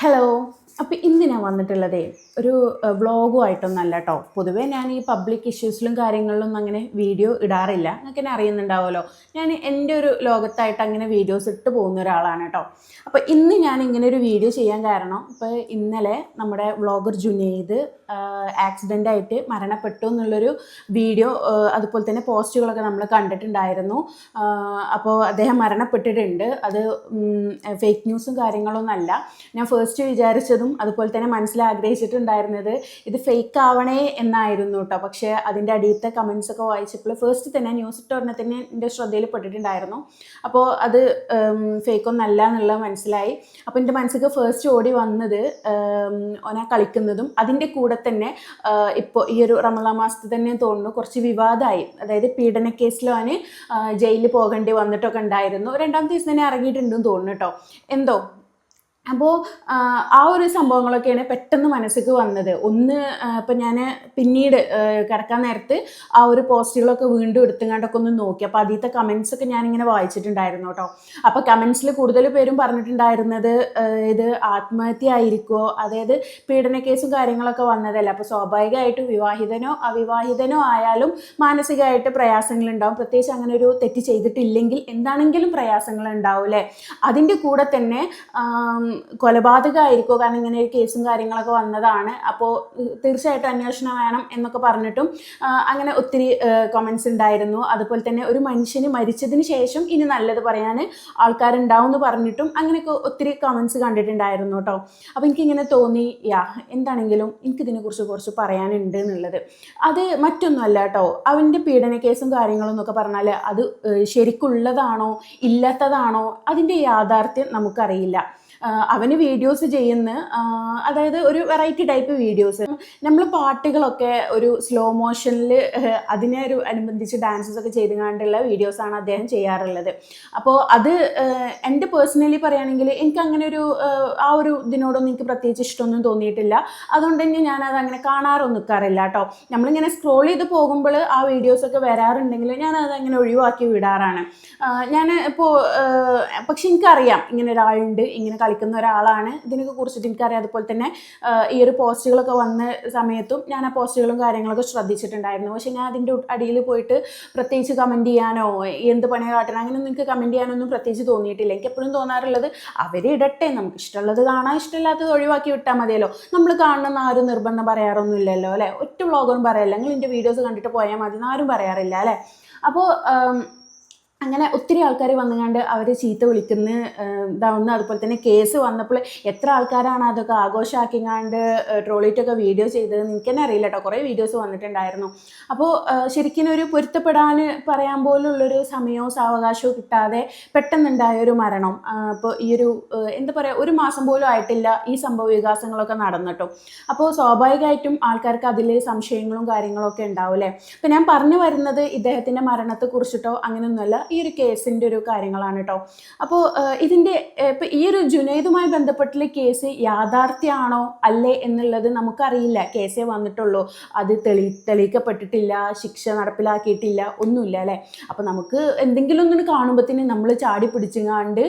Hello. അപ്പോൾ ഇന്ന് ഞാൻ വന്നിട്ടുള്ളതേ ഒരു വ്ളോഗുമായിട്ടൊന്നല്ല കേട്ടോ പൊതുവേ ഞാൻ ഈ പബ്ലിക് ഇഷ്യൂസിലും കാര്യങ്ങളിലൊന്നും അങ്ങനെ വീഡിയോ ഇടാറില്ല. നിങ്ങൾക്ക് എന്നെ അറിയുന്നുണ്ടാവുമല്ലോ. ഞാൻ എന്റെ ഒരു ലോകത്തായിട്ട് അങ്ങനെ വീഡിയോസ് ഇട്ട് പോകുന്ന ഒരാളാണ് കേട്ടോ അപ്പോൾ ഇന്ന് ഞാൻ ഇങ്ങനെ ഒരു വീഡിയോ ചെയ്യാൻ കാരണം ഇപ്പോൾ ഇന്നലെ നമ്മുടെ വ്ളോഗർ ജുനൈദ് ആക്സിഡന്റ് ആയിട്ട് മരണപ്പെട്ടു എന്നുള്ളൊരു വീഡിയോ അതുപോലെ തന്നെ പോസ്റ്റുകളൊക്കെ നമ്മൾ കണ്ടിട്ടുണ്ടായിരുന്നു. അപ്പോൾ അദ്ദേഹം മരണപ്പെട്ടിട്ടുണ്ട്. അത് ഫേക്ക് ന്യൂസും കാര്യങ്ങളൊന്നും അല്ല. ഞാൻ ഫസ്റ്റ് വിചാരിച്ചതും അതുപോലെ തന്നെ മനസ്സിൽ ആഗ്രഹിച്ചിട്ടുണ്ടായിരുന്നത് ഇത് ഫേക്ക് ആവണേ എന്നായിരുന്നു കേട്ടോ പക്ഷേ അതിന്റെ അടിയത്തെ കമൻസ് ഒക്കെ വായിച്ചപ്പോൾ ഫസ്റ്റ് തന്നെ ന്യൂസ് ഇട്ട് പറഞ്ഞ തന്നെ എന്റെ ശ്രദ്ധയിൽ പെട്ടിട്ടുണ്ടായിരുന്നു. അപ്പോൾ അത് ഫേക്ക് ഒന്നല്ല എന്നുള്ളത് മനസ്സിലായി. അപ്പോൾ എന്റെ മനസ്സിലേക്ക് ഫസ്റ്റ് ഓടി വന്നത് ഓനെ കളിക്കുന്നതും അതിന്റെ കൂടെ തന്നെ ഇപ്പോൾ ഈ ഒരു റമള മാസത്തിൽ തന്നെ തോന്നുന്നു കുറച്ച് വിവാദമായി. അതായത് പീഡന കേസിൽ അവന് ജയിലിൽ പോകേണ്ടി വന്നിട്ടൊക്കെ ഉണ്ടായിരുന്നു. രണ്ടാമത്തെ ദിവസം തന്നെ ഇറങ്ങിയിട്ടുണ്ടെന്ന് തോന്നുന്നു കേട്ടോ എന്തോ? അപ്പോൾ ആ ഒരു സംഭവങ്ങളൊക്കെയാണ് പെട്ടെന്ന് മനസ്സിക്ക് വന്നത്. ഒന്ന് ഇപ്പം ഞാൻ പിന്നീട് കിടക്കാൻ നേരത്ത് ആ ഒരു പോസ്റ്റുകളൊക്കെ വീണ്ടും എടുത്തുകൊണ്ടൊക്കെ ഒന്ന് നോക്കി. അപ്പോൾ ആദ്യത്തെ കമൻസ് ഒക്കെ ഞാനിങ്ങനെ വായിച്ചിട്ടുണ്ടായിരുന്നു കേട്ടോ. അപ്പോൾ കമൻസിൽ കൂടുതൽ പേരും പറഞ്ഞിട്ടുണ്ടായിരുന്നത് ഇത് ആത്മഹത്യ ആയിരിക്കുമോ അതായത് പീഡന കേസും കാര്യങ്ങളൊക്കെ വന്നതല്ല? അപ്പോൾ സ്വാഭാവികമായിട്ടും വിവാഹിതനോ അവിവാഹിതനോ ആയാലും മാനസികമായിട്ട് പ്രയാസങ്ങളുണ്ടാവും. പ്രത്യേകിച്ച് അങ്ങനെ ഒരു തെറ്റ് ചെയ്തിട്ടില്ലെങ്കിൽ എന്താണെങ്കിലും പ്രയാസങ്ങൾ ഉണ്ടാവും അല്ലേ? അതിന്റെ കൂടെ തന്നെ കൊലപാതകമായിരിക്കുമോ കാരണം ഇങ്ങനെ ഒരു കേസും കാര്യങ്ങളൊക്കെ വന്നതാണ്. അപ്പോൾ തീർച്ചയായിട്ടും അന്വേഷണം വേണം എന്നൊക്കെ പറഞ്ഞിട്ടും അങ്ങനെ ഒത്തിരി കമൻസ് ഉണ്ടായിരുന്നു. അതുപോലെ തന്നെ ഒരു മനുഷ്യന് മരിച്ചതിന് ശേഷം ഇനി നല്ലത് പറയാൻ ആൾക്കാരുണ്ടാവും എന്ന് പറഞ്ഞിട്ടും അങ്ങനെയൊക്കെ ഒത്തിരി കമൻസ് കണ്ടിട്ടുണ്ടായിരുന്നു കേട്ടോ. അപ്പോൾ എനിക്കിങ്ങനെ തോന്നി യാ എന്താണെങ്കിലും എനിക്കിതിനെക്കുറിച്ച് കുറച്ച് പറയാനുണ്ട് എന്നുള്ളത്. അത് മറ്റൊന്നുമല്ല കേട്ടോ. അവന്റെ പീഡന കേസും കാര്യങ്ങളും എന്നൊക്കെ പറഞ്ഞാൽ അത് ശരിക്കുള്ളതാണോ? ഇല്ലാത്തതാണോ? അതിന്റെ യാഥാർത്ഥ്യം നമുക്കറിയില്ല. അവന് വീഡിയോസ് ചെയ്യുന്ന അതായത് ഒരു വെറൈറ്റി ടൈപ്പ് വീഡിയോസ് നമ്മൾ പാട്ടുകളൊക്കെ ഒരു സ്ലോ മോഷനിൽ അതിനെ ഒരു അനുബന്ധിച്ച് ഡാൻസസ് ഒക്കെ ചെയ്തുകൊണ്ടുള്ള വീഡിയോസാണ് അദ്ദേഹം ചെയ്യാറുള്ളത്. അപ്പോൾ അത് എന്റെ പേഴ്സണലി പറയുകയാണെങ്കിൽ എനിക്ക് അങ്ങനെ ഒരു ആ ഒരു ഇതിനോടൊന്നും എനിക്ക് പ്രത്യേകിച്ച് ഇഷ്ടമൊന്നും തോന്നിയിട്ടില്ല. അതുകൊണ്ട് തന്നെ ഞാനത് അങ്ങനെ കാണാറൊന്നും നിൽക്കാറില്ല കേട്ടോ നമ്മളിങ്ങനെ സ്ക്രോൾ ചെയ്ത് പോകുമ്പോൾ ആ വീഡിയോസൊക്കെ വരാറുണ്ടെങ്കിൽ ഞാനത് അങ്ങനെ ഒഴിവാക്കി വിടാറാണ്. ഞാൻ ഇപ്പോൾ പക്ഷെ എനിക്കറിയാം ഇങ്ങനെ ഒരാളുണ്ട് ഇങ്ങനെ കളിക്കുന്ന ഒരാളാണ്. ഇതിനൊക്കെ കുറിച്ചിട്ട് എനിക്കറിയാം. അതുപോലെ തന്നെ ഈ ഒരു പോസ്റ്റുകളൊക്കെ വന്ന സമയത്തും ഞാൻ ആ പോസ്റ്റുകളും കാര്യങ്ങളൊക്കെ ശ്രദ്ധിച്ചിട്ടുണ്ടായിരുന്നു. പക്ഷേ ഞാൻ അതിന്റെ അടിയിൽ പോയിട്ട് പ്രത്യേകിച്ച് കമന്റ് ചെയ്യാനോ എന്ത് പണി കാട്ടണം അങ്ങനെ നിങ്ങൾക്ക് കമന്റ് ചെയ്യാനൊന്നും പ്രത്യേകിച്ച് തോന്നിയിട്ടില്ല. എനിക്ക് എപ്പോഴും തോന്നാറുള്ളത് അവർ ഇടട്ടെ. നമുക്ക് ഇഷ്ടമുള്ളത് കാണാൻ ഇഷ്ടമില്ലാത്തത് ഒഴിവാക്കി വിട്ടാൽ മതിയല്ലോ. നമ്മൾ കാണണമെന്ന് ആരും നിർബന്ധം പറയാറൊന്നും ഇല്ലല്ലോ അല്ലേ? ഒറ്റ വ്ളോഗറും പറയല്ല. നിങ്ങൾ എന്റെ വീഡിയോസ് കണ്ടിട്ട് പോയാൽ മതി ആരും പറയാറില്ല അല്ലേ? അപ്പോൾ അങ്ങനെ ഒത്തിരി ആൾക്കാർ വന്നുകൊണ്ട് അവർ ചീത്ത വിളിക്കുന്ന. ഇതാവുന്ന അതുപോലെ തന്നെ കേസ് വന്നപ്പോൾ എത്ര ആൾക്കാരാണ് അതൊക്കെ ആഘോഷമാക്കിങ്ങാണ്ട് ട്രോളിറ്റൊക്കെ വീഡിയോ ചെയ്തത് എനിക്ക് തന്നെ അറിയില്ല കേട്ടോ കുറേ വീഡിയോസ് വന്നിട്ടുണ്ടായിരുന്നു. അപ്പോൾ ശരിക്കും ഒരു പൊരുത്തപ്പെടാൻ പറയാൻ പോലുള്ളൊരു സമയവും സാവകാശവും കിട്ടാതെ പെട്ടെന്നുണ്ടായ ഒരു മരണം. അപ്പോൾ ഈ ഒരു എന്താ പറയുക ഒരു മാസം പോലും ആയിട്ടില്ല ഈ സംഭവ വികാസങ്ങളൊക്കെ നടന്നിട്ടോ. അപ്പോൾ സ്വാഭാവികമായിട്ടും ആൾക്കാർക്ക് അതിൽ സംശയങ്ങളും കാര്യങ്ങളൊക്കെ ഉണ്ടാവും അല്ലേ? അപ്പോൾ ഞാൻ പറഞ്ഞു വരുന്നത് ഇദ്ദേഹത്തിന്റെ മരണത്തെക്കുറിച്ചിട്ടോ അങ്ങനെയൊന്നുമല്ല. ഈ ഒരു കേസിന്റെ ഒരു കാര്യങ്ങളാണ് കേട്ടോ അപ്പോൾ ഇതിന്റെ ഇപ്പം ഈ ഒരു ജുനൈദുമായി ബന്ധപ്പെട്ടുള്ള കേസ് യാഥാർത്ഥ്യമാണോ അല്ലേ എന്നുള്ളത് നമുക്കറിയില്ല. കേസേ വന്നിട്ടുള്ളൂ. അത് തെളി തെളിയിക്കപ്പെട്ടിട്ടില്ല ശിക്ഷ നടപ്പിലാക്കിയിട്ടില്ല ഒന്നുമില്ല അല്ലേ? അപ്പോൾ നമുക്ക് എന്തെങ്കിലും ഒന്നും കാണുമ്പോഴത്തേന് നമ്മൾ ചാടി പിടിച്ചുങ്ങാണ്ട്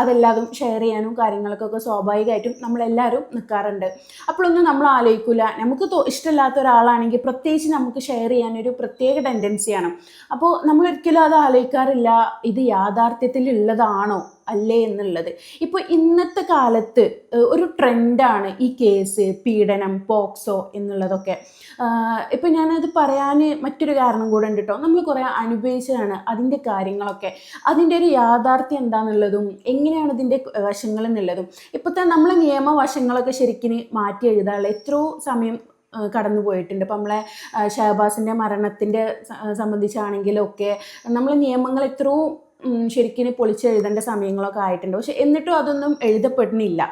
അതെല്ലാതും ഷെയർ ചെയ്യാനും കാര്യങ്ങൾക്കൊക്കെ സ്വാഭാവികമായിട്ടും നമ്മളെല്ലാവരും നിൽക്കാറുണ്ട് അപ്പോഴൊന്നും നമ്മൾ ആലോചിക്കില്ല നമുക്ക് ഇഷ്ടമില്ലാത്ത ഒരാളാണെങ്കിൽ പ്രത്യേകിച്ച് നമുക്ക് ഷെയർ ചെയ്യാനൊരു പ്രത്യേക ടെൻഡൻസിയാണ് അപ്പോൾ നമ്മൾ ഒരിക്കലും അത് ആലോചിക്കുക ആലോചിക്കാറില്ല ഇത് യാഥാർത്ഥ്യത്തിൽ ഉള്ളതാണോ അല്ലേ എന്നുള്ളത്. ഇപ്പോൾ ഇന്നത്തെ കാലത്ത് ഒരു ട്രെൻഡാണ് ഈ കേസ് പീഡനം പോക്സോ എന്നുള്ളതൊക്കെ. ഇപ്പം ഞാനത് പറയാൻ മറ്റൊരു കാരണം കൂടെ ഉണ്ട് കേട്ടോ നമ്മൾ കുറേ അനുഭവിച്ചതാണ് അതിന്റെ കാര്യങ്ങളൊക്കെ. അതിന്റെ ഒരു യാഥാർത്ഥ്യം എന്താണെന്നുള്ളതും എങ്ങനെയാണ് ഇതിന്റെ വശങ്ങൾ എന്നുള്ളതും ഇപ്പോഴത്തെ നമ്മളെ നിയമവശങ്ങളൊക്കെ ശരിക്കും മാറ്റി എഴുതാനുള്ള എത്രയോ സമയം കടന്നു പോയിട്ടുണ്ട്. ഇപ്പം നമ്മളെ ഷഹബാസിന്റെ മരണത്തിന്റെ സംബന്ധിച്ചാണെങ്കിലൊക്കെ നമ്മൾ നിയമങ്ങൾ എത്രയോ ശരിക്കും പൊളിച്ചെഴുതേണ്ട സമയങ്ങളൊക്കെ ആയിട്ടുണ്ട്. പക്ഷെ എന്നിട്ടും അതൊന്നും എഴുതപ്പെടുന്നില്ല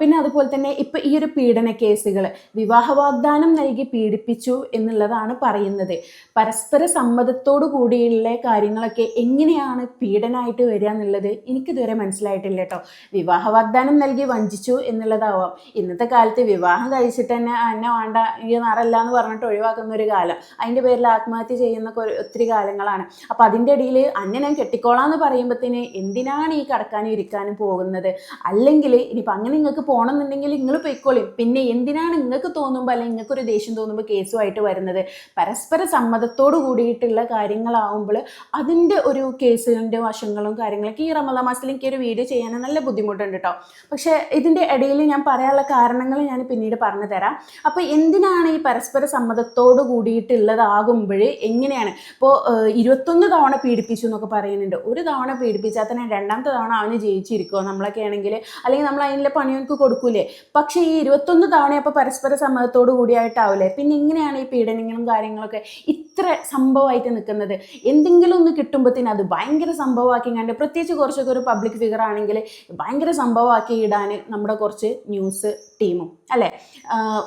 പിന്നെ അതുപോലെ തന്നെ ഇപ്പം ഈ ഒരു പീഡന കേസുകൾ വിവാഹ വാഗ്ദാനം നൽകി പീഡിപ്പിച്ചു എന്നുള്ളതാണ് പറയുന്നത്. പരസ്പര സമ്മതത്തോടു കൂടിയുള്ള കാര്യങ്ങളൊക്കെ എങ്ങനെയാണ് പീഡനമായിട്ട് വരിക എന്നുള്ളത് എനിക്കിതുവരെ മനസ്സിലായിട്ടില്ല കേട്ടോ. വിവാഹ വാഗ്ദാനം നൽകി വഞ്ചിച്ചു എന്നുള്ളതാവാം. ഇന്നത്തെ കാലത്ത് വിവാഹം കഴിച്ചിട്ട് തന്നെ എന്നെ വേണ്ട ഈ നറല്ല എന്ന് പറഞ്ഞിട്ട് ഒഴിവാക്കുന്ന ഒരു കാലം. അതിന്റെ പേരിൽ ആത്മഹത്യ ചെയ്യുന്ന ഒത്തിരി കാലങ്ങളാണ്. അപ്പോൾ അതിന്റെ ഇടയിൽ അന്നെ ഞാൻ കെട്ടിക്കോളാം എന്ന് പറയുമ്പോഴത്തേന് എന്തിനാണ് ഈ കടക്കാനും ഇരിക്കാനും പോകുന്നത്? അല്ലെങ്കിൽ ഇനിയിപ്പോൾ അങ്ങനെ നിങ്ങൾക്ക് പോകണം എന്നുണ്ടെങ്കിൽ നിങ്ങൾ പോയിക്കോളി. പിന്നെ എന്തിനാണ് നിങ്ങൾക്ക് തോന്നുമ്പോൾ അല്ലെങ്കിൽ നിങ്ങൾക്ക് ഒരു ദേഷ്യം തോന്നുമ്പോൾ കേസുമായിട്ട് വരുന്നത്? പരസ്പര സമ്മതത്തോട് കൂടിയിട്ടുള്ള കാര്യങ്ങളാവുമ്പോൾ അതിന്റെ ഒരു കേസിന്റെ വശങ്ങളും കാര്യങ്ങളൊക്കെ ഈ റമദാ മാസത്തിൽ എനിക്ക് ഒരു വീഡിയോ ചെയ്യാൻ നല്ല ബുദ്ധിമുട്ടുണ്ട് കേട്ടോ പക്ഷേ ഇതിന്റെ ഇടയിൽ ഞാൻ പറയാനുള്ള കാരണങ്ങൾ ഞാൻ പിന്നീട് പറഞ്ഞു തരാം. അപ്പോൾ എന്തിനാണ് ഈ പരസ്പര സമ്മതത്തോട് കൂടിയിട്ടുള്ളതാകുമ്പോൾ എങ്ങനെയാണ്? ഇപ്പോൾ ഇരുപത്തൊന്ന് തവണ പീഡിപ്പിച്ചു എന്നൊക്കെ പറയുന്നുണ്ട്. ഒരു തവണ പീഡിപ്പിച്ചാൽ തന്നെ രണ്ടാമത്തെ തവണ അവന് ജയിച്ചിരിക്കുമോ നമ്മളൊക്കെ ആണെങ്കിൽ? അല്ലെങ്കിൽ നമ്മൾ അതിനുള്ള പണിയൊക്കെ കൊടുക്കൂലേ? പക്ഷേ ഈ ഇരുപത്തൊന്ന് തവണ അപ്പോൾ പരസ്പര സമ്മതത്തോട് കൂടിയായിട്ടാവില്ലേ പിന്നെ ഇങ്ങനെയാണ് ഈ പീഡനങ്ങളും കാര്യങ്ങളൊക്കെ ഇത്ര സംഭവമായിട്ട് നിൽക്കുന്നത്. എന്തെങ്കിലും ഒന്ന് കിട്ടുമ്പോഴത്തേന് അത് ഭയങ്കര സംഭവമാക്കി കണ്ട് പ്രത്യേകിച്ച് കുറച്ചൊക്കെ ഒരു പബ്ലിക് ഫിഗർ ആണെങ്കിൽ ഭയങ്കര സംഭവമാക്കി ഇടാൻ നമ്മുടെ കുറച്ച് ന്യൂസ് ടീമും അല്ലേ?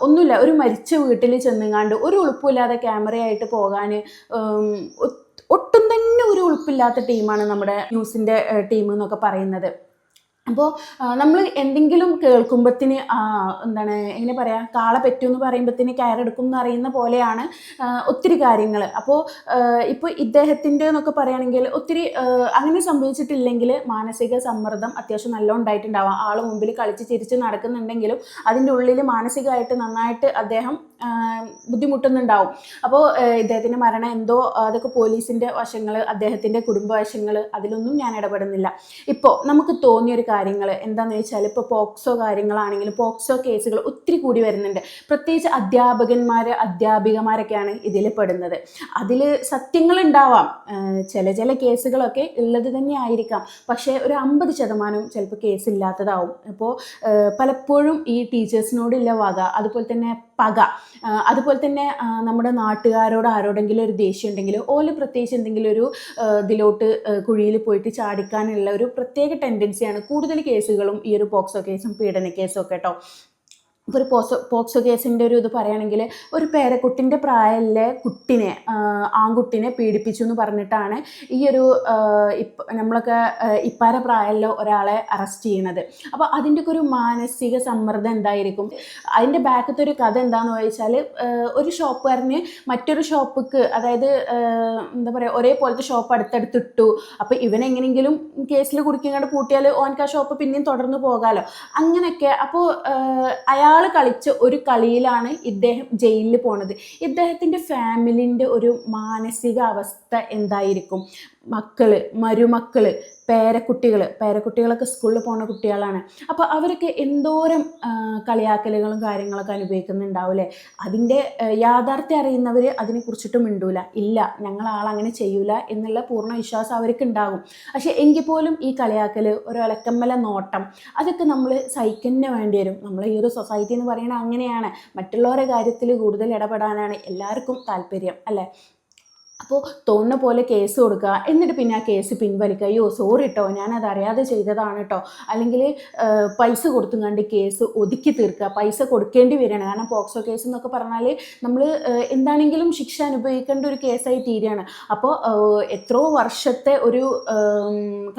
ഒന്നുമില്ല ഒരു മരിച്ച വീട്ടിൽ ചെന്നുങ്ങാണ്ട് ഒരു ഉളുപ്പില്ലാതെ ക്യാമറയായിട്ട് പോകാൻ ഒട്ടും തന്നെ ഒരു ഉളുപ്പില്ലാത്ത ടീമാണ് നമ്മുടെ ന്യൂസിന്റെ ടീം എന്നൊക്കെ പറയുന്നത്. അപ്പോൾ നമ്മൾ എന്തെങ്കിലും കേൾക്കുമ്പത്തിന് എന്താണ് എങ്ങനെ പറയാ കാള പറ്റും എന്ന് പറയുമ്പത്തിന് കയറെടുക്കും എന്ന് അറിയുന്ന പോലെയാണ് ഒത്തിരി കാര്യങ്ങൾ അപ്പോൾ ഇപ്പോൾ ഇദ്ദേഹത്തിന്റെ എന്നൊക്കെ പറയുകയാണെങ്കിൽ ഒത്തിരി അങ്ങനെ സംഭവിച്ചിട്ടില്ലെങ്കിൽ മാനസിക സമ്മർദ്ദം അത്യാവശ്യം നല്ല ഉണ്ടായിട്ടുണ്ടാവാം. ആൾ മുമ്പിൽ കളിച്ച് ചിരിച്ച് നടക്കുന്നുണ്ടെങ്കിലും അതിന്റെ ഉള്ളിൽ മാനസികമായിട്ട് നന്നായിട്ട് അദ്ദേഹം ബുദ്ധിമുട്ടുന്നുണ്ടാവും. അപ്പോൾ ഇദ്ദേഹത്തിന്റെ മരണം എന്തോ അതൊക്കെ പോലീസിന്റെ വശങ്ങൾ അദ്ദേഹത്തിന്റെ കുടുംബ വശങ്ങൾ അതിലൊന്നും ഞാൻ ഇടപെടുന്നില്ല. ഇപ്പോൾ നമുക്ക് തോന്നിയൊരു കാര്യങ്ങൾ എന്താണെന്ന് വെച്ചാൽ ഇപ്പോൾ പോക്സോ കാര്യങ്ങളാണെങ്കിലും പോക്സോ കേസുകൾ ഒത്തിരി കൂടി വരുന്നുണ്ട്. പ്രത്യേകിച്ച് അധ്യാപകന്മാർ അധ്യാപികമാരൊക്കെയാണ് ഇതിൽ പെടുന്നത്. അതിൽ സത്യങ്ങളുണ്ടാവാം. ചില ചില കേസുകളൊക്കെ ഉള്ളത് തന്നെ ആയിരിക്കാം. പക്ഷേ ഒരു അമ്പത് ശതമാനം ചിലപ്പോൾ കേസ് ഇല്ലാത്തതാവും. അപ്പോൾ പലപ്പോഴും ഈ ടീച്ചേഴ്സിനോടുള്ള വക അതുപോലെ തന്നെ പക അതുപോലെ തന്നെ നമ്മുടെ നാട്ടുകാരോട് ആരോടെങ്കിലും ഒരു ദേഷ്യം ഉണ്ടെങ്കിൽ ഓൽ പ്രത്യേകിച്ച് എന്തെങ്കിലും ഒരു ഇതിലോട്ട് കുഴിയിൽ പോയിട്ട് ചാടിക്കാനുള്ള ഒരു പ്രത്യേക ടെൻഡൻസിയാണ് കൂടുതൽ കേസുകളും ഈ ഒരു പോക്സോ കേസും പീഡന കേസും ഒക്കെ കേട്ടോ ഇപ്പോൾ ഒരു പോക്സോ പോക്സോ കേസിന്റെ ഒരു ഇത് പറയുകയാണെങ്കിൽ ഒരു പേരക്കുട്ടിന്റെ പ്രായത്തിലെ കുട്ടിനെ ആൺകുട്ടിനെ പീഡിപ്പിച്ചു എന്ന് പറഞ്ഞിട്ടാണ് ഈ ഒരു ഇപ്പ നമ്മളൊക്കെ ഇപ്പാര പ്രായമുള്ള ഒരാളെ അറസ്റ്റ് ചെയ്യുന്നത് അപ്പോൾ അതിന്റെയൊക്കെ ഒരു മാനസിക സമ്മർദ്ദം എന്തായിരിക്കും? അതിന്റെ ബാക്കത്തെ ഒരു കഥ എന്താണെന്ന് ചോദിച്ചാൽ ഒരു ഷോപ്പുകാരന് മറ്റൊരു ഷോപ്പിക്ക് അതായത് എന്താ പറയുക ഒരേപോലത്തെ ഷോപ്പ് അടുത്തടുത്തിട്ടു അപ്പോൾ ഇവനെങ്ങനെങ്കിലും കേസിൽ കുടിക്കങ്ങോട്ട് പൂട്ടിയാൽ ഓൻക്ക് ആ ഷോപ്പ് പിന്നെയും തുടർന്ന് പോകാമല്ലോ അങ്ങനെയൊക്കെ. അപ്പോൾ അയാൾ കളിച്ച ഒരു കളിയിലാണ് ഇദ്ദേഹം ജയിലിൽ പോണത്. ഇദ്ദേഹത്തിന്റെ ഫാമിലിന്റെ ഒരു മാനസികാവസ്ഥ എന്തായിരിക്കും? മക്കൾ മരുമക്കൾ പേരക്കുട്ടികൾ പേരക്കുട്ടികളൊക്കെ സ്കൂളിൽ പോകുന്ന കുട്ടികളാണ്. അപ്പോൾ അവരൊക്കെ എന്തോരം കളിയാക്കലുകളും കാര്യങ്ങളൊക്കെ അനുഭവിക്കുന്നുണ്ടാവില്ലേ അതിന്റെ യാഥാർത്ഥ്യം അറിയുന്നവർ അതിനെക്കുറിച്ചിട്ട് മിണ്ടൂല. ഇല്ല ഞങ്ങൾ ആളങ്ങനെ ചെയ്യൂല എന്നുള്ള പൂർണ വിശ്വാസം അവർക്ക് ഉണ്ടാകും. പക്ഷേ എങ്കിൽ പോലും ഈ കളിയാക്കൽ ഒരു ഇലക്കമ്മല നോട്ടം അതൊക്കെ നമ്മൾ സഹിക്കന്നെ വേണ്ടി വരും. നമ്മൾ ഈ ഒരു സൊസൈറ്റി എന്ന് പറയുന്നത് അങ്ങനെയാണ്. മറ്റുള്ളവരുടെ കാര്യത്തിൽ കൂടുതൽ ഇടപെടാനാണ് എല്ലാവർക്കും താല്പര്യം അല്ലേ? അപ്പോൾ തോന്നുന്ന പോലെ കേസ് കൊടുക്കുക. എന്നിട്ട് പിന്നെ ആ കേസ് പിൻവലിക്കുക. അയ്യോ സോറി കേട്ടോ ഞാനത് അറിയാതെ ചെയ്തതാണ് കേട്ടോ അല്ലെങ്കിൽ പൈസ കൊടുത്തും കണ്ട് കേസ് ഒതുക്കി തീർക്കുക. പൈസ കൊടുക്കേണ്ടി വരികയാണ്. കാരണം പോക്സോ കേസ് എന്നൊക്കെ പറഞ്ഞാൽ നമ്മൾ എന്താണെങ്കിലും ശിക്ഷ അനുഭവിക്കേണ്ട ഒരു കേസായി തീരുകയാണ്. അപ്പോൾ എത്രയോ വർഷത്തെ ഒരു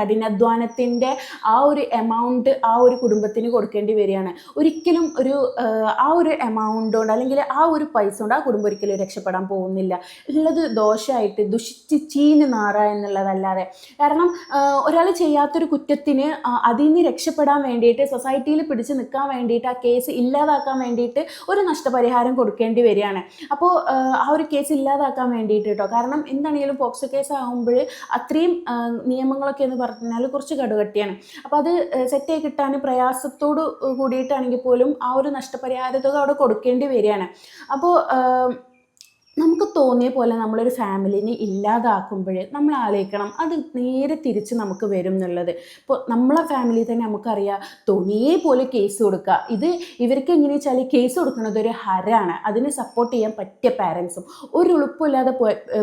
കഠിനാധ്വാനത്തിന്റെ ആ ഒരു എമൗണ്ട് ആ ഒരു കുടുംബത്തിന് കൊടുക്കേണ്ടി വരികയാണ്. ഒരിക്കലും ഒരു ആ, ഒരു എമൗണ്ട് കൊണ്ട് അല്ലെങ്കിൽ ആ ഒരു പൈസ കൊണ്ട് ആ കുടുംബം ഒരിക്കലും രക്ഷപ്പെടാൻ പോകുന്നില്ല. ഉള്ളത് ദോഷമായിട്ട് ദുഷിച്ച് ചീഞ്ഞ് നാറ എന്നുള്ളതല്ലാതെ. കാരണം ഒരാൾ ചെയ്യാത്തൊരു കുറ്റത്തിന് അതിൽ നിന്ന് രക്ഷപ്പെടാൻ വേണ്ടിയിട്ട് സൊസൈറ്റിയിൽ പിടിച്ച് നിൽക്കാൻ വേണ്ടിയിട്ട് ആ കേസ് ഇല്ലാതാക്കാൻ വേണ്ടിയിട്ട് ഒരു നഷ്ടപരിഹാരം കൊടുക്കേണ്ടി വരികയാണ്. അപ്പോൾ ആ ഒരു കേസ് ഇല്ലാതാക്കാൻ വേണ്ടിയിട്ട് കേട്ടോ. കാരണം എന്താണെങ്കിലും പോക്സോ കേസ് ആകുമ്പോൾ അത്രയും നിയമങ്ങളൊക്കെ എന്ന് പറഞ്ഞാൽ കുറച്ച് കടുകട്ടിയാണ്. അപ്പോൾ അത് സെറ്റായി കിട്ടാൻ പ്രയാസത്തോട് കൂടിയിട്ടാണെങ്കിൽ പോലും ആ ഒരു നഷ്ടപരിഹാര തുക അവിടെ കൊടുക്കേണ്ടി വരികയാണ്. അപ്പോൾ നമുക്ക് തോന്നിയ പോലെ നമ്മളൊരു ഫാമിലിനെ ഇല്ലാതാക്കുമ്പോൾ നമ്മൾ ആലോചിക്കണം അത് നേരെ തിരിച്ച് നമുക്ക് വരും എന്നുള്ളത്. ഇപ്പോൾ നമ്മളെ ഫാമിലി തന്നെ നമുക്കറിയാം തോന്നിയേ പോലെ കേസ് കൊടുക്കുക ഇത് ഇവർക്ക് എങ്ങനെയാ വെച്ചാൽ കേസ് കൊടുക്കുന്നത് ഒരു ഹരാണ്. അതിനെ സപ്പോർട്ട് ചെയ്യാൻ പറ്റിയ പാരൻസും ഒരു ഉളുപ്പില്ലാതെ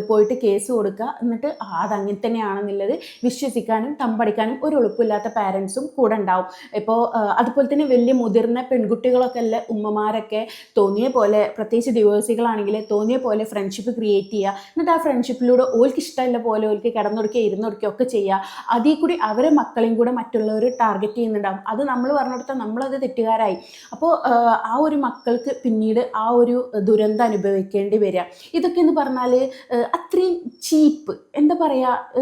പോയിട്ട് കേസ് കൊടുക്കുക എന്നിട്ട് അതങ്ങനെ തന്നെയാണെന്നുള്ളത് വിശ്വസിക്കാനും തമ്പടിക്കാനും ഒരു ഉളുപ്പില്ലാത്ത പാരൻസും കൂടെ ഉണ്ടാവും. ഇപ്പോൾ അതുപോലെ തന്നെ വലിയ മുതിർന്ന പെൺകുട്ടികളൊക്കെ അല്ല ഉമ്മമാരൊക്കെ തോന്നിയ പോലെ പ്രത്യേകിച്ച് ഡിവോഴ്സികളാണെങ്കിൽ തോന്നിയ പോലെ പോലെ ഫ്രണ്ട്ഷിപ്പ് ക്രിയേറ്റ് ചെയ്യുക. എന്നിട്ട് ആ ഫ്രണ്ട്ഷിപ്പിലൂടെ ഓൽക്ക് ഇഷ്ടമല്ല പോലെ ഓൽക്ക് കിടന്നൊടുക്കുക ഇരുന്നൊടുക്കുക ഒക്കെ ചെയ്യുക. അതിൽ കൂടി അവരെ മക്കളെയും കൂടെ മറ്റുള്ളവർ ടാർഗറ്റ് ചെയ്യുന്നുണ്ടാവും. അത് നമ്മൾ പറഞ്ഞെടുത്താൽ നമ്മളത് തെറ്റുകാരായി. അപ്പോൾ ആ ഒരു മക്കൾക്ക് പിന്നീട് ആ ഒരു ദുരന്തം അനുഭവിക്കേണ്ടി വരിക. ഇതൊക്കെ എന്ന് പറഞ്ഞാൽ അത്രയും ചീപ്പ്. എന്താ പറയുക